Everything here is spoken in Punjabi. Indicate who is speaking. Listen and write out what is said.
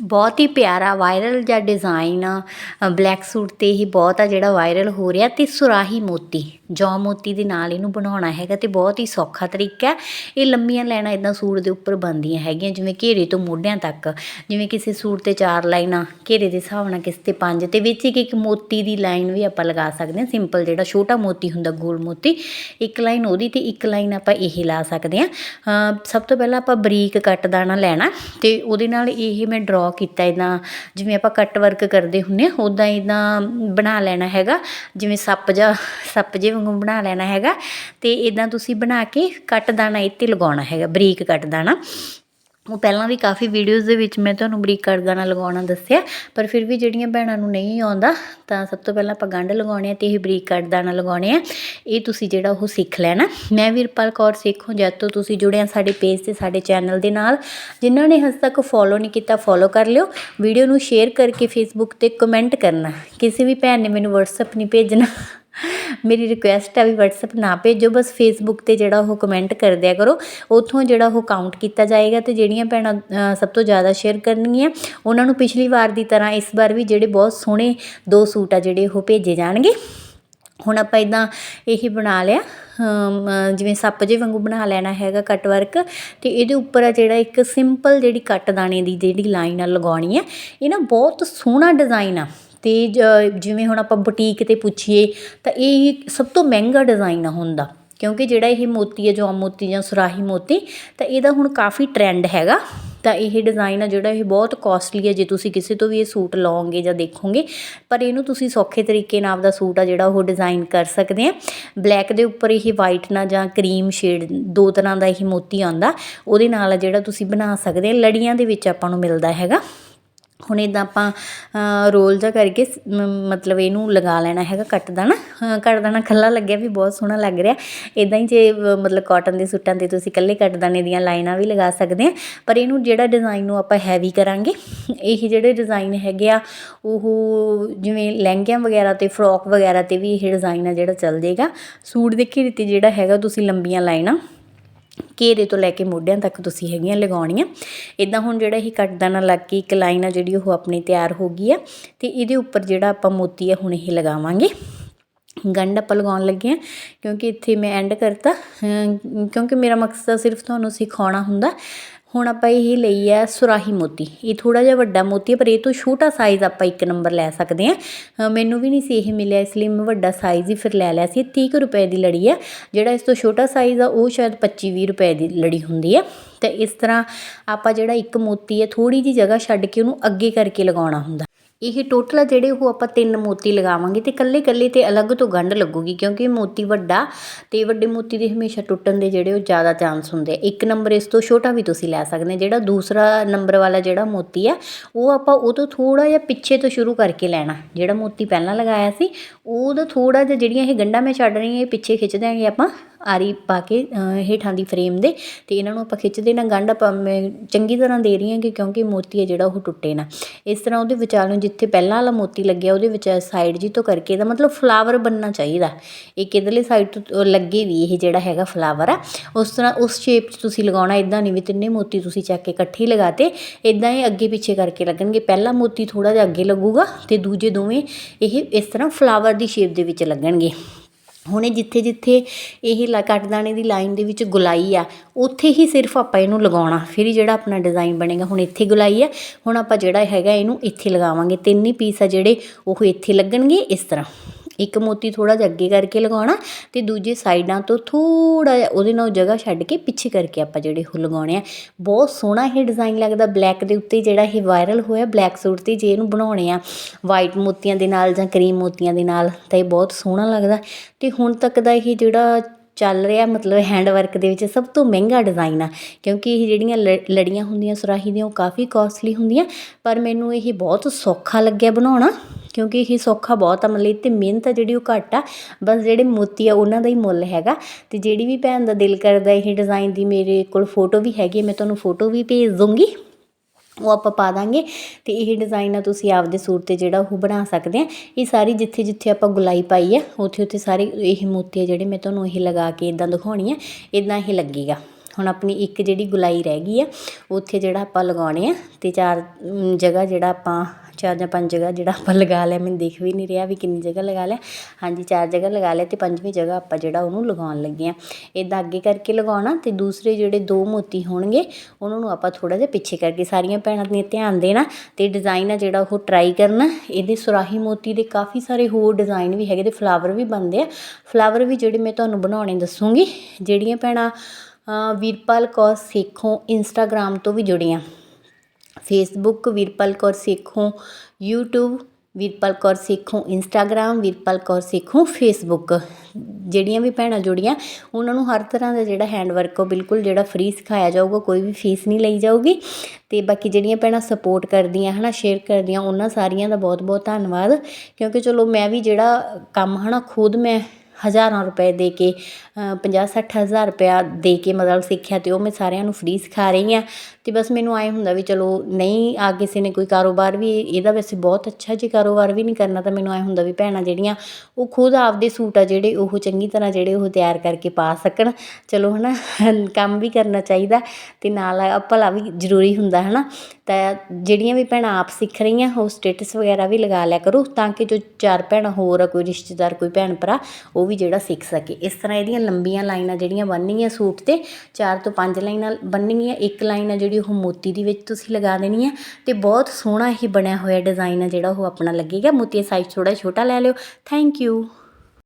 Speaker 1: ਬਹੁਤ ਹੀ ਪਿਆਰਾ ਵਾਇਰਲ ਜਿਹਾ ਡਿਜ਼ਾਈਨ ਬਲੈਕ ਸੂਟ 'ਤੇ ਹੀ ਬਹੁਤ ਆ ਜਿਹੜਾ ਵਾਇਰਲ ਹੋ ਰਿਹਾ ਤੇ ਸੁਰਾਹੀ ਮੋਤੀ। ਜੌ ਮੋਤੀ ਦੇ ਨਾਲ ਇਹਨੂੰ ਬਣਾਉਣਾ ਹੈਗਾ ਤੇ ਬਹੁਤ ਹੀ ਸੌਖਾ ਤਰੀਕਾ ਇਹ ਲੰਮੀਆਂ ਲਾਈਨਾਂ ਇਦਾਂ ਸੂਟ ਦੇ ਉੱਪਰ ਬਣਦੀਆਂ ਹੈਗੀਆਂ, ਜਿਵੇਂ ਘੇਰੇ ਤੋਂ ਮੋਢਿਆਂ ਤੱਕ। ਜਿਵੇਂ ਕਿਸੇ ਸੂਟ ਤੇ ਚਾਰ ਲਾਈਨਾਂ, ਘੇਰੇ ਦੇ ਹਿਸਾਬ ਨਾਲ ਕਿਸੇ ਤੇ ਪੰਜ, ਤੇ ਵਿੱਚ ਇੱਕ ਇੱਕ ਮੋਤੀ ਦੀ ਲਾਈਨ ਵੀ ਆਪਾਂ ਲਗਾ ਸਕਦੇ ਹਾਂ। ਸਿੰਪਲ ਜਿਹੜਾ ਛੋਟਾ ਮੋਤੀ ਹੁੰਦਾ, ਗੋਲ ਮੋਤੀ, ਇੱਕ ਲਾਈਨ ਉਹਦੀ ਤੇ ਇੱਕ ਲਾਈਨ ਆਪਾਂ ਇਹ ਲਾ ਸਕਦੇ ਹਾਂ। ਸਭ ਤੋਂ ਪਹਿਲਾਂ ਆਪਾਂ ਬਰੀਕ ਕੱਟ ਦਾਣਾ ਲੈਣਾ, ਤੇ ਉਹਦੇ ਨਾਲ ਇਹ ਮੈਂ ਡਰਾ ਕੀਤਾ ਇਦਾਂ ਜਿਵੇਂ ਆਪਾਂ ਕੱਟ ਵਰਕ ਕਰਦੇ ਹੁੰਨੇ ਆ ਉਦਾਂ ਇਦਾਂ ਬਣਾ ਲੈਣਾ ਹੈਗਾ। ਜਿਵੇਂ ਸੱਪ ਜਾਂ ਸੱਪ ਜੇ ਵਾਂਗੂ ਬਣਾ ਲੈਣਾ ਹੈਗਾ, ਤੇ ਇਦਾਂ ਤੁਸੀਂ ਬਣਾ ਕੇ ਕੱਟ ਦਾਣਾ ਇੱਥੇ ਲਗਾਉਣਾ ਹੈਗਾ, ਬਰੀਕ ਕੱਟ ਦਾਣਾ। ਉਹ ਪਹਿਲਾਂ ਵੀ ਕਾਫੀ ਵੀਡੀਓਜ਼ ਦੇ ਵਿੱਚ ਮੈਂ ਤੁਹਾਨੂੰ ਬਰੀਕ ਕੱਟ ਦਾਣਾ ਲਗਾਉਣਾ ਦੱਸਿਆ, ਪਰ ਫਿਰ ਵੀ ਜਿਹੜੀਆਂ ਭੈਣਾਂ ਨੂੰ ਨਹੀਂ ਆਉਂਦਾ, ਤਾਂ ਸਭ ਤੋਂ ਪਹਿਲਾਂ ਆਪਾਂ ਗੰਢ ਲਗਾਉਣੇ ਆ ਤੇ ਇਹ ਬਰੀਕ ਕੱਟ ਦਾਣਾ ਲਗਾਉਣੇ ਆ। ਇਹ ਤੁਸੀਂ ਜਿਹੜਾ ਉਹ ਸਿੱਖ ਲੈਣਾ। ਮੈਂ ਵੀਰਪਾਲ ਕੌਰ ਸਿੱਖੋ, ਜਦ ਤੋਂ ਤੁਸੀਂ ਜੁੜੇ ਆ ਸਾਡੇ ਪੇਜ ਤੇ, ਸਾਡੇ ਚੈਨਲ ਦੇ ਨਾਲ। ਜਿਨ੍ਹਾਂ ਨੇ ਹਜੇ ਤੱਕ ਫੋਲੋ ਨਹੀਂ ਕੀਤਾ ਫੋਲੋ ਕਰ ਲਿਓ। ਵੀਡੀਓ ਨੂੰ ਸ਼ੇਅਰ ਕਰਕੇ ਫੇਸਬੁੱਕ ਤੇ ਕਮੈਂਟ ਕਰਨਾ। ਕਿਸੇ ਵੀ ਭੈਣ ਨੇ ਮੈਨੂੰ WhatsApp ਨਹੀਂ ਭੇਜਣਾ। ਮੇਰੀ ਰਿਕੁਐਸਟ ਹੈ ਵੀ WhatsApp ਨਾ ਭੇਜੋ, ਬਸ Facebook ਤੇ ਜਿਹੜਾ ਉਹ ਕਮੈਂਟ ਕਰ ਦਿਆ ਕਰੋ। ਉੱਥੋਂ ਜਿਹੜਾ ਉਹ ਕਾਊਂਟ ਕੀਤਾ ਜਾਏਗਾ ਤੇ ਜਿਹੜੀਆਂ ਭੈਣਾਂ ਸਭ ਤੋਂ ਜ਼ਿਆਦਾ ਸ਼ੇਅਰ ਕਰਨਗੀਆਂ, ਉਹਨਾਂ ਨੂੰ ਪਿਛਲੀ ਵਾਰ ਦੀ ਤਰ੍ਹਾਂ ਇਸ ਵਾਰ ਵੀ ਜਿਹੜੇ ਬਹੁਤ ਸੋਹਣੇ ਦੋ ਸੂਟ ਆ ਜਿਹੜੇ ਉਹ ਭੇਜੇ ਜਾਣਗੇ। ਹੁਣ ਆਪਾਂ ਇਦਾਂ ਇਹੀ ਬਣਾ ਲਿਆ ਜਿਵੇਂ ਸੱਪ ਜੇ ਵਾਂਗੂ ਬਣਾ ਲੈਣਾ ਹੈਗਾ ਕੱਟ ਵਰਕ ਤੇ ਇਹਦੇ ਉੱਪਰ ਆ ਜਿਹੜਾ ਇੱਕ ਸਿੰਪਲ ਜਿਹੜੀ ਕੱਟ ਦਾਣੇ ਦੀ ਜਿਹੜੀ ਲਾਈਨ ਆ ਲਗਾਉਣੀ ਹੈ ਇਹ ਨਾ ਬਹੁਤ ਸੋਹਣਾ ਡਿਜ਼ਾਈਨ ਆ। ਅਤੇ ਜ- ਜਿਵੇਂ ਹੁਣ ਆਪਾਂ ਬੁਟੀਕ ਤੇ ਪੁੱਛੀਏ, ਤਾਂ ਇਹ ਸਭ ਤੋਂ ਮਹਿੰਗਾ ਡਿਜ਼ਾਇਨ ਆ ਹੁੰਦਾ ਕਿਉਂਕਿ ਜਿਹੜਾ ਇਹ ਮੋਤੀ ਹੈ ਜੋ ਮੋਤੀ ਜਾਂ ਸੁਰਾਹੀ ਮੋਤੀ, ਤਾਂ ਇਹਦਾ ਹੁਣ ਕਾਫੀ ਟਰੈਂਡ ਹੈਗਾ। ਤਾਂ ਇਹ ਡਿਜ਼ਾਇਨ ਆ ਜਿਹੜਾ ਇਹ ਬਹੁਤ ਕੋਸਟਲੀ ਹੈ ਜੇ ਤੁਸੀਂ ਕਿਸੇ ਤੋਂ ਵੀ ਇਹ ਸੂਟ ਲਓਗੇ ਜਾਂ ਦੇਖੋਗੇ, ਪਰ ਇਹਨੂੰ ਤੁਸੀਂ ਸੌਖੇ ਤਰੀਕੇ ਨਾਲ ਆਪਦਾ ਸੂਟ ਆ ਜਿਹੜਾ ਉਹ ਡਿਜ਼ਾਈਨ ਕਰ ਸਕਦੇ ਆ। ਬਲੈਕ ਦੇ ਉੱਪਰ ਇਹ ਵਾਈਟ ਨਾਲ ਜਾਂ ਕਰੀਮ ਸ਼ੇਡ ਦੋ ਤਰ੍ਹਾਂ ਦਾ ਇਹ ਮੋਤੀ ਆਉਂਦਾ। ਉਹਦੇ ਨਾਲ ਜਿਹੜਾ ਤੁਸੀਂ ਬਣਾ ਸਕਦੇ ਆ, ਲੜੀਆਂ ਦੇ ਵਿੱਚ ਆਪਾਂ ਨੂੰ ਮਿਲਦਾ ਹੈਗਾ। ਹੁਣ ਇੱਦਾਂ ਆਪਾਂ ਰੋਲ ਜਿਹਾ ਕਰਕੇ ਮਤਲਬ ਇਹਨੂੰ ਲਗਾ ਲੈਣਾ ਹੈਗਾ ਕੱਟ ਦੇਣਾ ਕੱਟ ਦੇਣਾ ਖੱਲਾ ਲੱਗਿਆ ਵੀ ਬਹੁਤ ਸੋਹਣਾ ਲੱਗ ਰਿਹਾ। ਇਦਾਂ ਹੀ ਜੇ ਮਤਲਬ ਕਾਟਨ ਦੇ ਸੂਟਾਂ ਤੇ ਤੁਸੀਂ ਇਕੱਲੇ ਕੱਟ ਦਾਣੇ ਦੀਆਂ ਲਾਈਨਾਂ ਵੀ ਲਗਾ ਸਕਦੇ ਆ, ਪਰ ਇਹਨੂੰ ਜਿਹੜਾ ਡਿਜ਼ਾਈਨ ਨੂੰ ਆਪਾਂ ਹੈਵੀ ਕਰਾਂਗੇ, ਇਹ ਜਿਹੜੇ ਡਿਜ਼ਾਈਨ ਹੈਗੇ ਆ, ਉਹ ਜਿਵੇਂ ਲਹਿੰਗਿਆਂ ਵਗੈਰਾ ਤੇ ਫਰੋਕ ਵਗੈਰਾ ਤੇ ਵੀ ਇਹ ਡਿਜ਼ਾਈਨ ਆ ਜਿਹੜਾ ਚੱਲ ਜਾਏਗਾ ਸੂਟ ਦੇ ਘੇਰੇ ਤੇ ਜਿਹੜਾ ਹੈਗਾ ਤੁਸੀਂ ਲੰਬੀਆਂ ਲਾਈਨਾਂ ਘੇਰੇ ਤੋਂ ਲੈ ਕੇ ਮੋਢਿਆਂ ਤੱਕ ਤੁਸੀਂ ਹੈਗੀਆਂ ਲਗਾਉਣੀਆਂ। ਇਦਾਂ ਹੁਣ ਜਿਹੜਾ ਇਹ ਕੱਟ ਦਾਣਾ ਲੱਗ ਕੇ ਇੱਕ ਲਾਈਨ ਆ ਜਿਹੜੀ ਉਹ ਆਪਣੀ ਤਿਆਰ ਹੋ ਗਈ ਆ ਤੇ ਇਹਦੇ ਉੱਪਰ ਜਿਹੜਾ ਆਪਾਂ ਮੋਤੀ ਆ ਹੁਣ ਇਹ ਲਗਾਵਾਂਗੇ। ਗੰਢ ਆਪਾਂ ਲਗਾਉਣ ਲੱਗੇ ਆ ਕਿਉਂਕਿ ਇੱਥੇ ਮੈਂ ਐਂਡ ਕਰਤਾ। ਕਿਉਂਕਿ ਮੇਰਾ ਮਕਸਦ ਸਿਰਫ ਤੁਹਾਨੂੰ ਸਿਖਾਉਣਾ ਹੁੰਦਾ। ਹੁਣ ਆਪਾਂ ਇਹ ਲਈ ਆ ਸੁਰਾਹੀ ਮੋਤੀ। ਇਹ ਥੋੜਾ ਜਿਹਾ ਵੱਡਾ ਮੋਤੀ ਹੈ, ਪਰ ਇਹ ਤੋਂ ਛੋਟਾ ਸਾਈਜ਼ ਆਪਾਂ ਇੱਕ ਨੰਬਰ ਲੈ ਸਕਦੇ ਆ ਮੈਨੂੰ ਵੀ ਨਹੀਂ ਸੀ ਇਹ ਮਿਲਿਆ, ਇਸ ਲਈ ਮੈਂ ਵੱਡਾ ਸਾਈਜ਼ ਹੀ ਫਿਰ ਲੈ ਲਿਆ ਸੀ। 30 ਕੁ ਰੁਪਏ ਦੀ ਲੜੀ ਹੈ। ਜਿਹੜਾ ਇਸ ਤੋਂ ਛੋਟਾ ਸਾਈਜ਼ ਆ, ਉਹ ਸ਼ਾਇਦ 25 20 ਰੁਪਏ ਦੀ ਲੜੀ ਹੁੰਦੀ ਹੈ। ਤੇ ਇਸ ਤਰ੍ਹਾਂ ਆਪਾਂ ਜਿਹੜਾ ਇੱਕ ਮੋਤੀ ਹੈ ਥੋੜੀ ਜੀ ਜਗ੍ਹਾ ਛੱਡ ਕੇ ਉਹਨੂੰ ਅੱਗੇ ਕਰਕੇ ਲਗਾਉਣਾ ਹੁੰਦਾ। ਇਹ ਟੋਟਲ ਆ ਜਿਹੜੇ ਉਹ ਆਪਾਂ ਤਿੰਨ ਮੋਤੀ ਲਗਾਵਾਂਗੇ ਤੇ ਕੱਲੇ ਕੱਲੇ ਤੇ ਅਲੱਗ ਤੋਂ ਗੰਢ ਲੱਗੂਗੀ, ਕਿਉਂਕਿ ਮੋਤੀ ਵੱਡਾ ਤੇ ਵੱਡੇ ਮੋਤੀ ਦੇ ਹਮੇਸ਼ਾ ਟੁੱਟਣ ਦੇ ਜਿਹੜੇ ਉਹ ਜ਼ਿਆਦਾ ਚਾਂਸ ਹੁੰਦੇ ਆ। ਇੱਕ ਨੰਬਰ ਇਸ ਤੋਂ ਛੋਟਾ ਵੀ ਤੁਸੀਂ ਲੈ ਸਕਦੇ ਜਿਹੜਾ ਦੂਸਰਾ ਨੰਬਰ ਵਾਲਾ ਜਿਹੜਾ ਮੋਤੀ ਆ, ਉਹ ਆਪਾਂ ਉਹ ਤੋਂ ਥੋੜਾ ਜਿਹਾ ਪਿੱਛੇ ਤੋਂ ਸ਼ੁਰੂ ਕਰਕੇ ਲੈਣਾ। ਜਿਹੜਾ ਮੋਤੀ ਪਹਿਲਾਂ ਲਗਾਇਆ ਸੀ, ਉਹਦਾ ਥੋੜਾ ਜਿਹਾ ਜਿਹੜੀਆਂ ਇਹ ਗੰਢਾਂ ਮੈਂ ਛੱਡ ਰਹੀ ਹਾਂ, ਇਹ ਪਿੱਛੇ ਖਿੱਚ ਦਿਆਂਗੇ ਆਪਾਂ। ਆਰੀ ਪਾ ਕੇ ਹੇਠਾਂ ਦੀ ਫਰੇਮ ਦੇ ਤੇ ਇਹਨਾਂ ਨੂੰ ਆਪਾਂ ਖਿੱਚਦੇ ਨਾ ਗੰਢ ਆਪਾਂ ਮੈਂ ਚੰਗੀ ਤਰ੍ਹਾਂ ਦੇ ਰਹੀ ਹਾਂ ਕਿ ਕਿਉਂਕਿ ਮੋਤੀ ਹੈ ਜਿਹੜਾ ਉਹ ਟੁੱਟੇ ਨਾ। ਇਸ ਤਰ੍ਹਾਂ ਉਹਦੇ ਵਿਚਾਲ ਨੂੰ ਜਿੱਥੇ ਪਹਿਲਾਂ ਵਾਲਾ ਮੋਤੀ ਲੱਗਿਆ ਉਹਦੇ ਵਿੱਚ ਸਾਈਡ ਜੀ ਤੋਂ ਕਰਕੇ ਇਹਦਾ ਮਤਲਬ ਫਲਾਵਰ ਬਣਨਾ ਚਾਹੀਦਾ। ਇਹ ਕਿਧਰਲੇ ਸਾਈਡ ਤੋਂ ਲੱਗੇ ਵੀ ਇਹ ਜਿਹੜਾ ਹੈਗਾ ਫਲਾਵਰ ਆ। ਉਸ ਤਰ੍ਹਾਂ ਉਸ ਸ਼ੇਪ 'ਚ ਤੁਸੀਂ ਲਗਾਉਣਾ ਇਦਾਂ ਨਹੀਂ ਵੀ ਤਿੰਨੇ ਮੋਤੀ ਤੁਸੀਂ ਚੱਕ ਕੇ ਇਕੱਠੇ ਲਗਾਤੇ ਇਦਾਂ ਇਹ ਅੱਗੇ ਪਿੱਛੇ ਕਰਕੇ ਲੱਗਣਗੇ। ਪਹਿਲਾ ਮੋਤੀ ਥੋੜਾ ਜਿਹਾ ਅੱਗੇ ਲੱਗੂਗਾ ਤੇ ਦੂਜੇ ਦੋਵੇਂ ਇਹ ਇਸ ਤਰ੍ਹਾਂ ਫਲਾਵਰ ਦੀ ਸ਼ੇਪ ਦੇ ਵਿੱਚ ਲੱਗਣਗੇ। ਹੁਣੇ ਜਿੱਥੇ ਜਿੱਥੇ ਇਹ ਲਾ ਦਾਣੇ ਦੀ ਲਾਈਨ ਦੇ ਵਿੱਚ ਗੁਲਾਈ ਆ, ਉੱਥੇ ਹੀ ਸਿਰਫ ਆਪਾਂ ਇਹਨੂੰ ਲਗਾਉਣਾ, ਫਿਰ ਹੀ ਜਿਹੜਾ ਆਪਣਾ ਡਿਜ਼ਾਈਨ ਬਣੇਗਾ, ਹੁਣ ਇੱਥੇ ਗੁਲਾਈ ਆ, ਹੁਣ ਆਪਾਂ ਜਿਹੜਾ ਹੈਗਾ ਇਹਨੂੰ ਇੱਥੇ ਲਗਾਵਾਂਗੇ, ਤਿੰਨ ਹੀ ਪੀਸ ਆ ਜਿਹੜੇ, ਉਹ ਇੱਥੇ ਲੱਗਣਗੇ ਇਸ ਤਰ੍ਹਾਂ। ਇੱਕ ਮੋਤੀ ਥੋੜਾ ਜਿਹਾ ਅੱਗੇ ਕਰਕੇ ਲਗਾਉਣਾ ਤੇ ਦੂਜੇ ਸਾਈਡਾਂ ਤੋਂ ਥੋੜਾ ਜਿਹਾ ਉਹਦੇ ਨਾਲ ਜਗ੍ਹਾ ਛੱਡ ਕੇ ਪਿੱਛੇ ਕਰਕੇ ਆਪਾਂ ਜਿਹੜੇ ਉਹ ਲਗਾਉਣੇ ਆ। ਬਹੁਤ ਸੋਹਣਾ ਇਹ ਡਿਜ਼ਾਈਨ ਲੱਗਦਾ ਬਲੈਕ ਦੇ ਉੱਤੇ ਜਿਹੜਾ ਇਹ ਵਾਇਰਲ ਹੋਇਆ ਬਲੈਕ ਸੂਟ ਤੇ ਜੇ ਇਹਨੂੰ ਬਣਾਉਣੇ ਆ ਵਾਈਟ ਮੋਤੀਆਂ ਦੇ ਨਾਲ ਜਾਂ ਕਰੀਮ ਮੋਤੀਆਂ ਦੇ ਨਾਲ ਤਾਂ ਇਹ ਬਹੁਤ ਸੋਹਣਾ ਲੱਗਦਾ। ਤੇ ਹੁਣ ਤੱਕ ਦਾ ਇਹ ਜਿਹੜਾ ਚੱਲ ਰਿਹਾ ਮਤਲਬ ਹੈਂਡ ਵਰਕ ਦੇ ਵਿੱਚ ਸਭ ਤੋਂ ਮਹਿੰਗਾ ਡਿਜ਼ਾਈਨ ਆ ਕਿਉਂਕਿ ਇਹ ਜਿਹੜੀਆਂ ਲ- ਲੜੀਆਂ ਹੁੰਦੀਆਂ ਸੁਰਾਹੀ ਦੀਆਂ ਉਹ ਕਾਫੀ ਕਾਸਟਲੀ ਹੁੰਦੀਆਂ ਪਰ ਮੈਨੂੰ ਇਹ ਬਹੁਤ ਸੌਖਾ ਲੱਗਿਆ ਬਣਾਉਣਾ। ਕਿਉਂਕਿ ਇਹ ਸੌਖਾ ਬਹੁਤ ਆ ਮਤਲਬ ਇਹ 'ਤੇ ਮਿਹਨਤ ਆ ਜਿਹੜੀ ਉਹ ਘੱਟ ਆ। ਬਸ ਜਿਹੜੇ ਮੋਤੀ ਆ ਉਹਨਾਂ ਦਾ ਹੀ ਮੁੱਲ ਹੈਗਾ। ਤੇ ਜਿਹੜੀ ਵੀ ਭੈਣ ਦਾ ਦਿਲ ਕਰਦਾ ਇਹ ਡਿਜ਼ਾਈਨ ਦੀ ਮੇਰੇ ਕੋਲ ਫੋਟੋ ਵੀ ਹੈਗੀ ਹੈ, ਮੈਂ ਤੁਹਾਨੂੰ ਫੋਟੋ ਵੀ ਭੇਜ ਦੂੰਗੀ ਉਹ ਆਪਾਂ ਪਾ ਦਾਂਗੇ। ਤੇ ਇਹ ਡਿਜ਼ਾਈਨ ਆ ਤੁਸੀਂ ਆਪਦੇ ਸੂਟ ਤੇ ਜਿਹੜਾ ਉਹ ਬਣਾ ਸਕਦੇ ਆ। ਇਹ ਸਾਰੀ ਜਿੱਥੇ ਜਿੱਥੇ ਆਪਾਂ ਗੁਲਾਈ ਪਾਈ ਆ ਉੱਥੇ ਉੱਥੇ ਸਾਰੇ ਇਹ ਮੋਤੀ ਆ ਜਿਹੜੇ ਮੈਂ ਤੁਹਾਨੂੰ ਇਹ ਲਗਾ ਕੇ ਇਦਾਂ ਦਿਖਾਉਣੀ ਆ। ਇਦਾਂ ਇਹ ਲੱਗੇਗਾ। ਹੁਣ ਆਪਣੀ ਇੱਕ ਜਿਹੜੀ ਗੁਲਾਈ ਰਹਿ ਗਈ ਆ, ਉੱਥੇ ਜਿਹੜਾ ਆਪਾਂ ਲਗਾਉਣੇ ਆ ਤੇ ਚਾਰ ਜਗ੍ਹਾ ਜਿਹੜਾ ਆਪਾਂ, ਚਾਰ ਜਾਂ ਪੰਜ ਜਗ੍ਹਾ ਜਿਹੜਾ ਆਪਾਂ ਲਗਾ ਲਿਆ, ਮੈਨੂੰ ਦੇਖ ਵੀ ਨਹੀਂ ਰਿਹਾ ਵੀ ਕਿੰਨੀ ਜਗ੍ਹਾ ਲਗਾ ਲਿਆ। ਹਾਂਜੀ, ਚਾਰ ਜਗ੍ਹਾ ਲਗਾ ਲਿਆ ਤੇ ਪੰਜਵੀਂ ਜਗ੍ਹਾ ਆਪਾਂ ਜਿਹੜਾ ਉਹਨੂੰ ਲਗਾਉਣ ਲੱਗੇ ਆ। ਇਦਾਂ ਅੱਗੇ ਕਰਕੇ ਲਗਾਉਣਾ ਤੇ ਦੂਸਰੇ ਜਿਹੜੇ ਦੋ ਮੋਤੀ ਹੋਣਗੇ, ਉਹਨਾਂ ਨੂੰ ਆਪਾਂ ਥੋੜਾ ਜਿਹਾ ਪਿੱਛੇ ਕਰਕੇ ਸਾਰੀਆਂ ਭੈਣਾਂ ਨੇ ਧਿਆਨ ਦੇਣਾ ਤੇ ਡਿਜ਼ਾਈਨ ਆ ਜਿਹੜਾ ਉਹ ਟਰਾਈ ਕਰਨਾ। ਇਹਦੇ ਸੁਰਾਹੀ ਮੋਤੀ ਦੇ ਕਾਫੀ ਸਾਰੇ ਹੋਰ ਡਿਜ਼ਾਈਨ ਵੀ ਹੈਗੇ ਤੇ ਫਲਾਵਰ ਵੀ ਬਣਦੇ ਆ। ਫਲਾਵਰ ਵੀ ਜਿਹੜੇ ਮੈਂ ਤੁਹਾਨੂੰ ਬਣਾਉਣੇ ਦੱਸੂਗੀ, ਜਿਹੜੀਆਂ ਭੈਣਾਂ ਵੀਰਪਾਲ ਕੌਰ ਸੇਖੋਂ ਇੰਸਟਾਗ੍ਰਾਮ ਤੋਂ ਵੀ ਜੁੜੀਆਂ Facebook Veerpal Kaur Sekhon, YouTube Veerpal Kaur Sekhon Instagram Veerpal Kaur Sekhon Facebook ਜਿਹੜੀਆਂ ਵੀ ਭੈਣਾਂ ਜੁੜੀਆਂ, ਉਹਨਾਂ ਨੂੰ ਹਰ ਤਰ੍ਹਾਂ ਦਾ ਜਿਹੜਾ ਹੈਂਡ ਵਰਕ ਉਹ ਬਿਲਕੁਲ ਜਿਹੜਾ ਫ੍ਰੀ ਸਿਖਾਇਆ ਜਾਊਗਾ, ਕੋਈ ਵੀ ਫੀਸ ਨਹੀਂ ਲਈ ਜਾਊਗੀ। ਤੇ ਬਾਕੀ ਜਿਹੜੀਆਂ ਭੈਣਾਂ ਸਪੋਰਟ ਕਰਦੀਆਂ, ਹਨਾ ਸ਼ੇਅਰ ਕਰਦੀਆਂ, ਉਹਨਾਂ ਸਾਰੀਆਂ ਦਾ ਬਹੁਤ ਬਹੁਤ ਧੰਨਵਾਦ। ਕਿਉਂਕਿ ਚਲੋ ਮੈਂ ਵੀ ਜਿਹੜਾ ਕੰਮ, ਹਨਾ, ਖੁਦ ਮੈਂ ਹਜ਼ਾਰਾਂ ਰੁਪਏ ਦੇ ਕੇ 50 ਸੱਠ ਹਜ਼ਾਰ ਰੁਪਇਆ ਦੇ ਕੇ ਮਤਲਬ ਸਿੱਖਿਆ ਤੇ ਉਹ ਮੈਂ ਸਾਰਿਆਂ ਨੂੰ ਫ੍ਰੀ ਸਿਖਾ ਰਹੀ ਹਾਂ। ਤੇ ਬਸ ਮੈਨੂੰ ਆਏ ਹੁੰਦਾ ਵੀ ਚਲੋ ਨਹੀਂ ਆ ਕਿਸੇ ਨੇ ਕੋਈ ਕਾਰੋਬਾਰ ਵੀ ਇਹਦਾ ਵੈਸੇ ਬਹੁਤ ਅੱਛਾ ਜੇ ਕਾਰੋਬਾਰ ਵੀ ਨਹੀਂ ਕਰਨਾ ਤਾਂ ਮੈਨੂੰ ਆਏ ਹੁੰਦਾ ਵੀ ਭੈਣਾਂ ਜਿਹੜੀਆਂ ਉਹ ਖੁਦ ਆਪਦੇ ਸੂਟ ਆ ਜਿਹੜੇ ਉਹ ਚੰਗੀ ਤਰ੍ਹਾਂ ਜਿਹੜੇ ਉਹ ਤਿਆਰ ਕਰਕੇ ਪਾ ਸਕਣ। ਚਲੋ ਹਨਾ, ਕੰਮ ਵੀ ਕਰਨਾ ਚਾਹੀਦਾ ਤੇ ਨਾਲ ਭਲਾ ਵੀ ਜ਼ਰੂਰੀ ਹੁੰਦਾ ਹਨਾ। ਤਾਂ ਜਿਹੜੀਆਂ ਵੀ ਭੈਣਾਂ ਆਪ ਸਿੱਖ ਰਹੀਆਂ, ਉਹ ਸਟੇਟਸ ਵਗੈਰਾ ਵੀ ਲਗਾ ਲਿਆ ਕਰੋ ਤਾਂ ਕਿ ਜੋ ਚਾਰ ਭੈਣਾਂ ਹੋਰ ਆ, ਕੋਈ ਰਿਸ਼ਤੇਦਾਰ, ਕੋਈ ਭੈਣ ਭਰਾ ਉਹ ਵੀ ਜਿਹੜਾ ਸਿੱਖ ਸਕੇ। ਇਸ ਤਰ੍ਹਾਂ ਇਹਦੀਆਂ ਲੰਬੀਆਂ ਲਾਈਨਾਂ ਜਿਹੜੀਆਂ ਬੰਨਣੀਆਂ ਸੂਟ ਤੇ, ਚਾਰ ਤੋਂ ਪੰਜ ਲਾਈਨਾਂ ਬੰਨਣੀਆਂ ਇੱਕ ਲਾਈਨ ਆ ਜਿਹੜੀ ਉਹ ਮੋਤੀ ਦੀ ਵਿੱਚ ਤੁਸੀਂ ਲਗਾ ਦੇਣੀ ਹੈ ਤੇ ਬਹੁਤ ਸੋਹਣਾ ਹੀ ਬਣਿਆ ਹੋਇਆ ਡਿਜ਼ਾਈਨ ਆ ਜਿਹੜਾ ਉਹ ਆਪਣਾ ਲੱਗੇਗਾ। ਮੋਤੀ ਸਾਈਜ਼ ਥੋੜਾ ਛੋਟਾ ਲੈ ਲਿਓ। Thank you